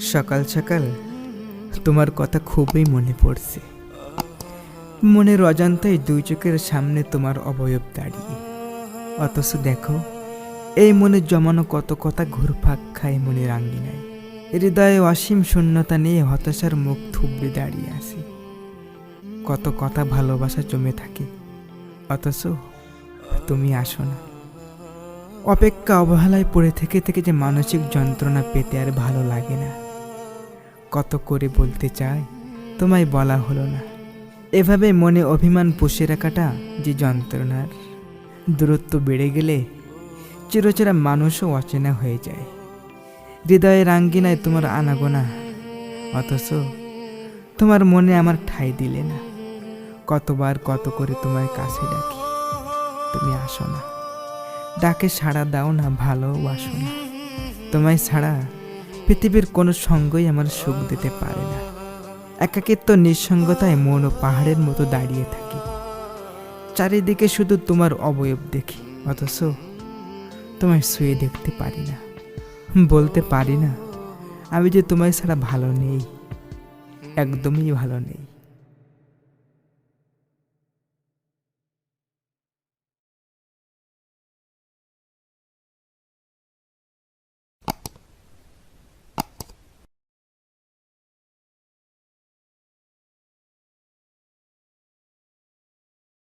সকাল সকাল তোমার কথা খুবই মনে পড়ছে। মনের অজান্তায় দুই চোখের সামনে তোমার অবয়ব দাঁড়িয়ে। অথচ দেখো, এই মনে জমানো কত কথা ঘুরপাক খায় মনের আঙ্গিনায়। হৃদয়ে অসীম শূন্যতা নিয়ে হতাশার মুখ থুবড়ে দাঁড়িয়ে আছে। কত কথা ভালোবাসা জমে থাকে, অথচ তুমি আসো না। অপেক্ষা অবহেলায় পড়ে থেকে থেকে যে মানসিক যন্ত্রণা পেতে আর ভালো লাগে না। কত করে বলতে চাই তোমায় বলা হলো না। এভাবে মনে অভিমান পুষে রাখাটা যে যন্ত্রণার। দূরত্ব বেড়ে গেলে চিরচেরা মানুষও অচেনা হয়ে যায়। হৃদয়ের আঙ্গিনায় তোমার আনাগোনা, অথচ তোমার মনে আমার ঠাঁই দিলে না। কতবার কত করে তোমার কাছে ডাকি, তুমি আসো না। ডাকে সাড়া দাও না, ভালোবাসো না। তোমায় ছাড়া পৃথিবীর কোনো সঙ্গই আমার সুখ দিতে পারে না। একাকিত্ব, নিঃসঙ্গতায় মন ও পাহাড়ের মতো দাঁড়িয়ে থাকি। চারিদিকে শুধু তোমার অবয়ব দেখি, অথচ তোমায় শুয়ে দেখতে পারি না। বলতে পারি না, আমি যে তোমায় ছাড়া ভালো নেই, একদমই ভালো নেই।